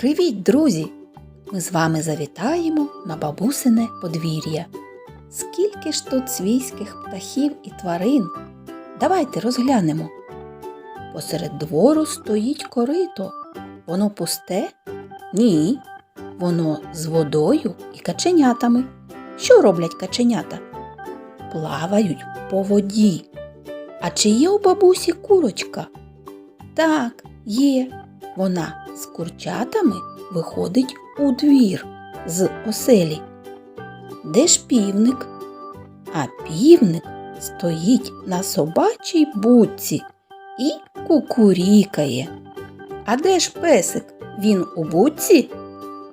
Привіт, друзі! Ми з вами завітаємо на бабусине подвір'я. Скільки ж тут свійських птахів і тварин? Давайте розглянемо. Посеред двору стоїть корито. Воно пусте? Ні. Воно з водою і каченятами. Що роблять каченята? Плавають по воді. А чи є у бабусі курочка? Так, є. Вона з курчатами виходить у двір з оселі. Де ж півник? А півник стоїть на собачій будці і кукурікає. А де ж песик? Він у будці?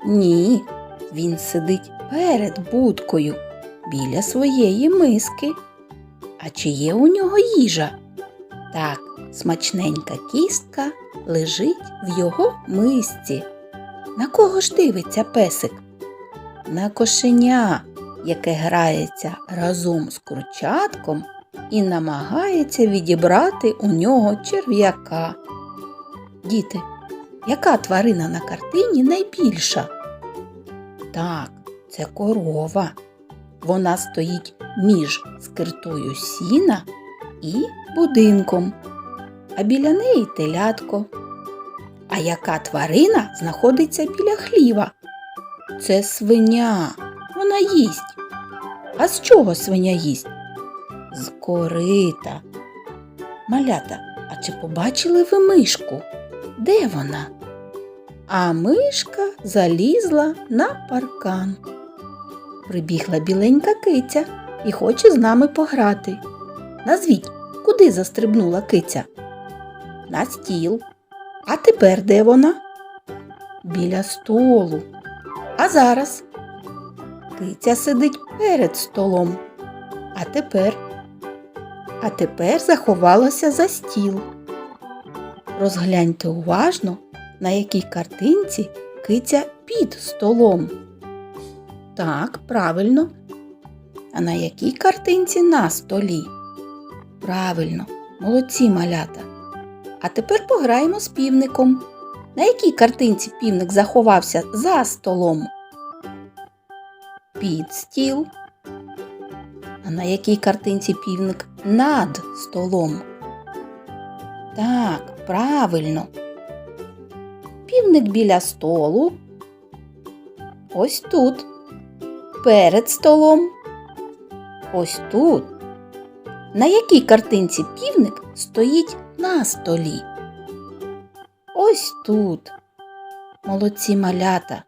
Ні, він сидить перед будкою біля своєї миски. А чи є у нього їжа? Так, смачненька кістка лежить в його мисці. На кого ж дивиться песик? На кошеня, яке грається разом з курчатком і намагається відібрати у нього черв'яка. Діти, яка тварина на картині найбільша? Так, це корова. Вона стоїть між скиртою сіна і будинком, а біля неї телятко. А яка тварина знаходиться біля хліва? Це свиня. Вона їсть. А з чого свиня їсть? З корита. Малята, а чи побачили ви мишку? Де вона? А мишка залізла на паркан. Прибігла біленька киця і хоче з нами пограти. Назвіть, куди застрибнула киця? На стіл. А тепер де вона? Біля столу. А зараз? Киця сидить перед столом. А тепер? А тепер заховалася за стіл. Розгляньте уважно, на якій картинці киця під столом. Так, правильно. А на якій картинці на столі? Правильно, молодці малята. А тепер пограємо з півником. На якій картинці півник заховався за столом? Під стіл. А на якій картинці півник над столом? Так, правильно. Півник біля столу. Ось тут. Перед столом. Ось тут. На якій картинці півник стоїть на столі? Ось тут. Молодці малята.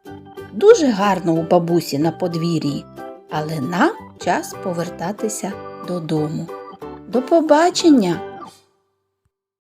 Дуже гарно у бабусі на подвір'ї, але нам час повертатися додому. До побачення!